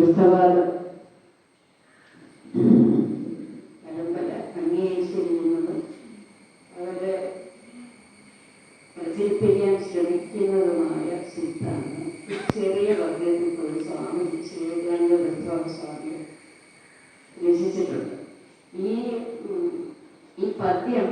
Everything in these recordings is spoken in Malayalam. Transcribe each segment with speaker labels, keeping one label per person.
Speaker 1: ക്രിസ്തവാദം പരമ്പര അംഗീകരിച്ചിരുന്നത് അവരെ പ്രചരിപ്പിക്കാൻ ശ്രമിക്കുന്നതുമായ സിദ്ധാന്തം ചെറിയ വർഗത്തിൽ പോയി സ്വാമി ശിവകാനന്ദ പ്രസ്താവ സ്വാമി രചിച്ചിട്ടുണ്ട്. ഈ ഈ പദ്യം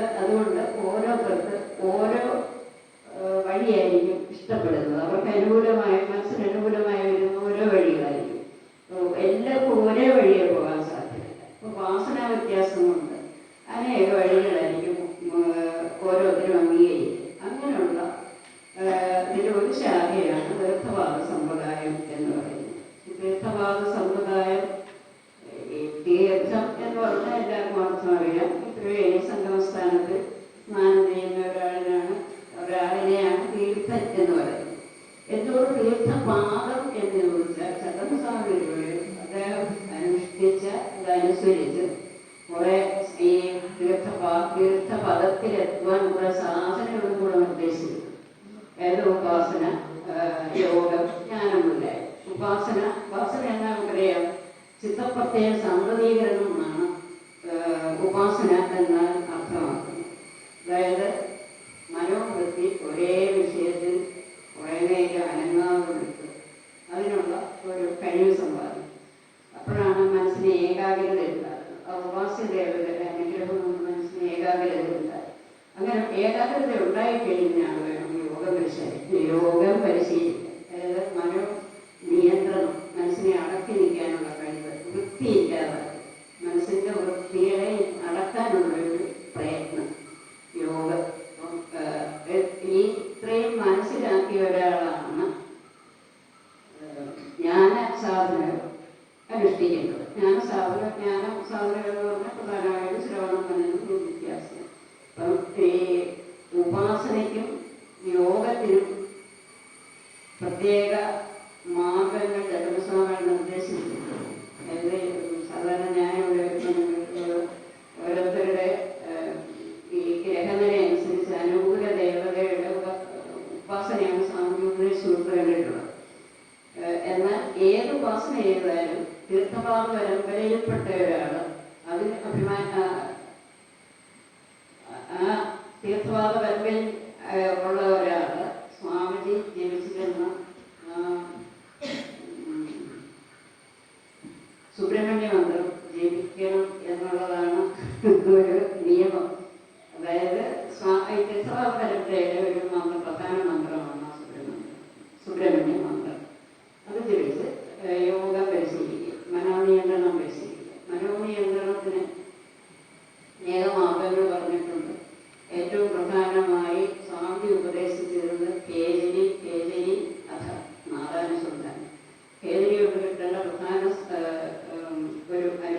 Speaker 1: verdad. അതായത് ഉപാസന യോഗം ജ്ഞാനമുണ്ട് ഉപാസന ഉപാസന എന്നാൽ നമുക്കറിയാം? ചിത്തപ്രത്യ സമ്മതീകരണം എന്നാണ് ഉപാസന പ്രത്യേക മാർഗങ്ങൾ ജനസഭകൾ നിർദ്ദേശിച്ചിട്ടുണ്ട്. എന്ത് സാധാരണ ന്യായമുള്ള ഓരോരുത്തരുടെ ഈ ഗ്രഹനില അനുസരിച്ച് അനുകൂല ദേവതയുടെ ഉപാസനയാണ് സ്വാമി ഉപദേശിച്ച് ഉൾപ്പെടേണ്ടിയിട്ടുള്ളത് എന്നാൽ ഏത് ഉപാസന ഏതായാലും തീർത്ഥഭാവ പരമ്പരയിൽപ്പെട്ട ഒരാൾ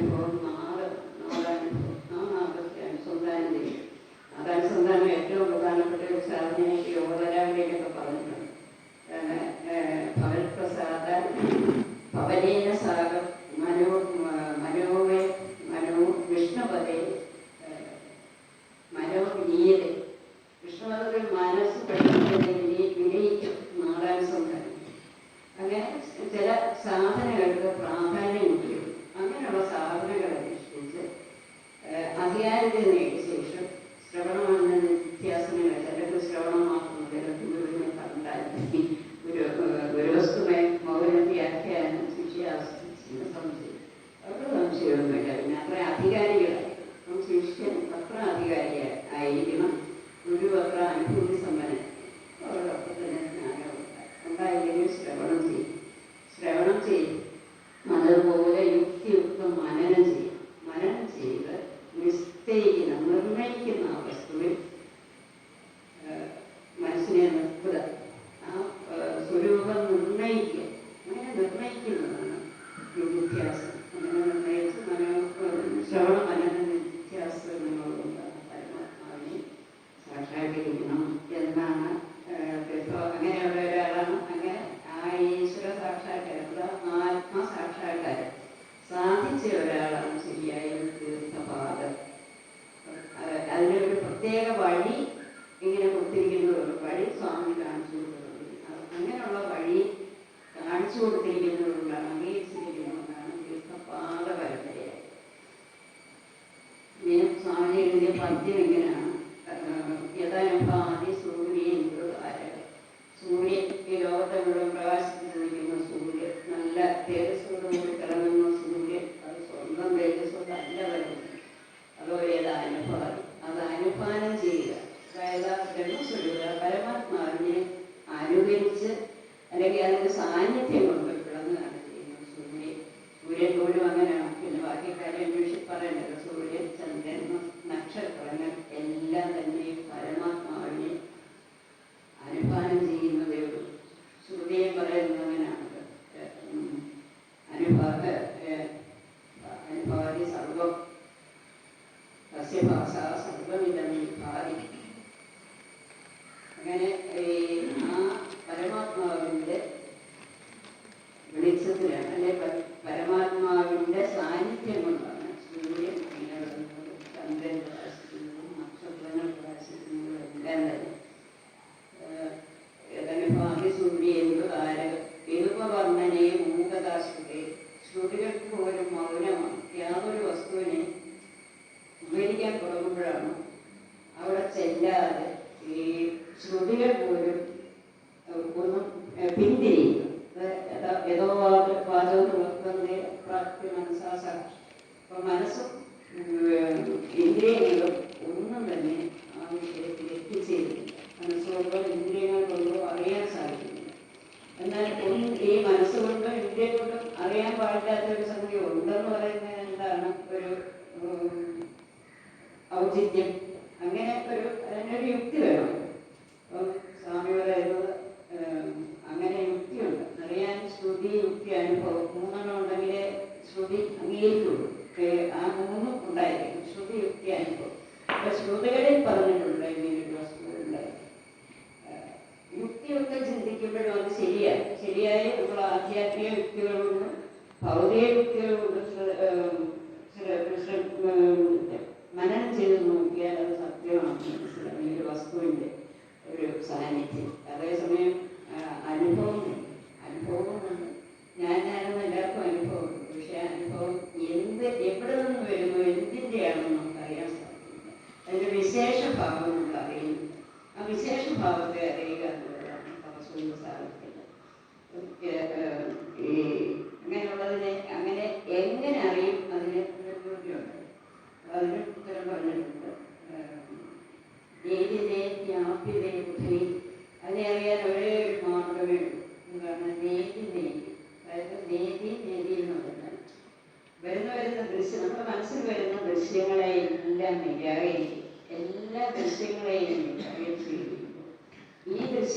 Speaker 1: Amen. സൂര്യനോടും അങ്ങനെയാണ്. പിന്നെ ബാക്കി കാര്യം അന്വേഷിച്ച് പറയേണ്ടത് സൂര്യൻ ചന്ദ്രൻ നക്ഷത്രങ്ങൾ എല്ലാം തന്നെ പരമാത്മാവിനെ അനുപാനം ചെയ്യുന്നതേ ഉള്ളൂ. ശ്രുതിയെ പറയുന്നത് അങ്ങനെയാണ്. അനുഭാഗ അനുഭാവി സർവം തസ്യ ഭാഷ സർവമിതമി ഭാവി. അങ്ങനെ ആ പരമാത്മാവിന്റെ ചുടികൾക്കും പോലും മൗനമാണ് യാതൊരു വസ്തുവിനെ ഉപയോഗിക്കാൻ തുടങ്ങുമ്പോഴാണ് അവിടെ ചെല്ലാതെ ഈ ശ്രുതികൾ പോലും ഔചിത്യം. അങ്ങനെ ഒരു അതിനൊരു യുക്തി വേണം. അപ്പം സ്വാമി പറയുന്നത് അങ്ങനെ യുക്തിയുണ്ട്. അറിയാൻ ശ്രുതി യുക്തി അനുഭവം മൂന്നെണ്ണം ഉണ്ടെങ്കിലേ ശ്രുതി അംഗീകരിക്കുള്ളൂ. ആ മൂന്നും ഉണ്ടായിരിക്കും. ശ്രുതി യുക്തി അനുഭവം. അപ്പൊ ശ്രുതികളിൽ പറഞ്ഞിട്ടുണ്ട് ഇങ്ങനെയുള്ള വസ്തുക്കളുണ്ടായിരിക്കും യുക്തിയൊക്കെ ചിന്തിക്കുമ്പോഴും അത് ശരിയാണ്. ശരിയായ നമ്മൾ ആധ്യാത്മിക യുക്തികളുണ്ട് ഭൗതിക യുക്തികളുണ്ട് manera tiene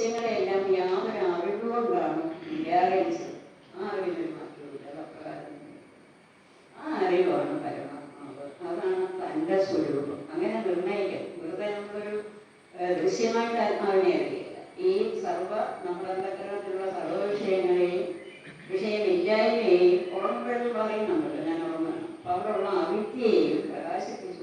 Speaker 1: രഹസ്യങ്ങളെല്ലാം യാതൊരു അറിവുകൊണ്ടാണ് നിരാകരിച്ചത് ആ അറിവിന് മാത്രമില്ല ആ അറിവാണ് പരമാത്മാവ്. അതാണ് സ്വരൂപം. അങ്ങനെ നിർണയിക്കാം വെറുതെ നമുക്കൊരു ദൃശ്യമായിട്ട് ആത്മാവിനെ അറിയില്ല. ഈ സർവ നമ്മുടെ അന്ധകരണത്തിലുള്ള സർവ വിഷയങ്ങളെയും വിഷയമില്ലായ്മയെയും ഓർമ്മകൾ നമ്മൾ ഞാൻ ഓർമ്മ അപ്പോൾ അവിടെയുള്ള അവിദ്യയെയും പ്രകാശിപ്പിച്ചു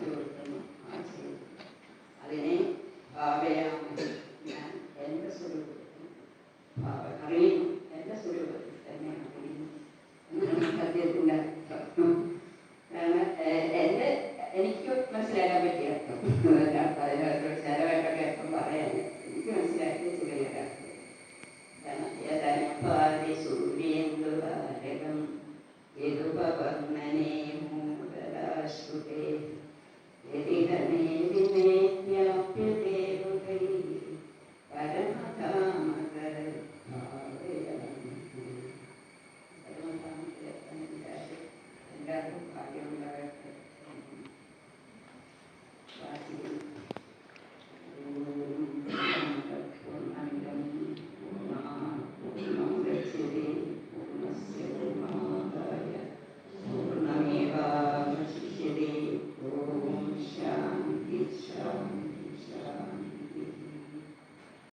Speaker 1: Thank you. Thank you.